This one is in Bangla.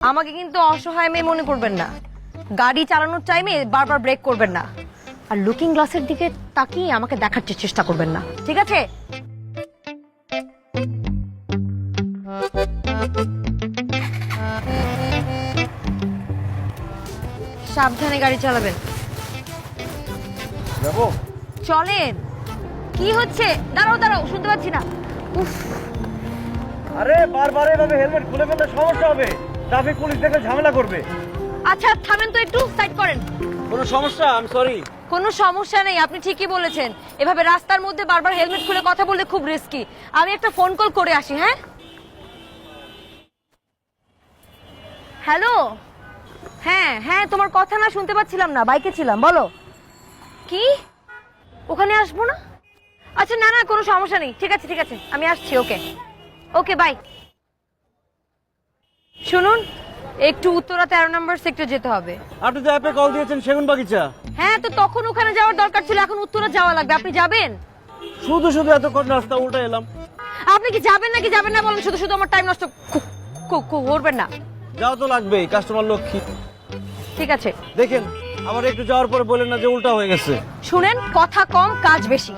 আমাকে কিন্তু অসহায় মেয়ে মনে করবেন না। গাড়ি চালানোর টাইমে বারবার ব্রেক করবেন না। আর লুকিং গ্লাসের দিকে তাকিয়ে আমাকে দেখার চেষ্টা করবেন না। ঠিক আছে? সাবধানে গাড়ি চালাবেন। চলেন। কি হচ্ছে? দাঁড়াও দাঁড়াও শুনতে পাচ্ছি না। উফ। আরে বারবার এভাবে হেলমেট খুলে ফেললে সমস্যা হবে। ট্রাফিক পুলিশ দেখে ঝামেলা করবে। আচ্ছা থামেন তো একটু সাইড করেন। কোনো সমস্যা? আমি সরি কোনো সমস্যা নেই আপনি ঠিকই বলেছেন। এভাবে রাস্তার মধ্যে বারবার হেলমেট খুলে কথা বললে খুব রিস্কি আমি একটা ফোন কল করে আসি হ্যাঁ? হ্যালো হ্যাঁ হ্যাঁ তোমার কথা না শুনতে পাচ্ছিলাম না বাইকে ছিলাম বলো। কি? ওখানে আসব না? আচ্ছা না না কোনো সমস্যা নেই। ঠিক আছে ঠিক আছে আমি আসছি ওকে। ওকে বাই শুনুন একটু উত্তরা তেরো নম্বর সেক্টর যেতে হবে। আপনি তো অ্যাপে কল দিয়েছেন সেগুন বাগিচা। হ্যাঁ তো তখন ওখানে যাওয়ার দরকার ছিল এখন উত্তরে যাওয়া লাগবে। আপনি যাবেন? শুধু শুধু এতক্ষণ রাস্তা উল্টে এলাম। আপনি কি যাবেন নাকি যাবেন না বলেন শুধু শুধু আমার টাইম নষ্ট কু- কু- কু- করবেন না। যাও তো লাগবেই কাস্টমার লক্ষ্মী। ঠিক আছে। দেখেন আবার একটু যাওয়ার পরে বলেন না যে উল্টা হয়ে গেছে। শুনেন কথা কম কাজ বেশি।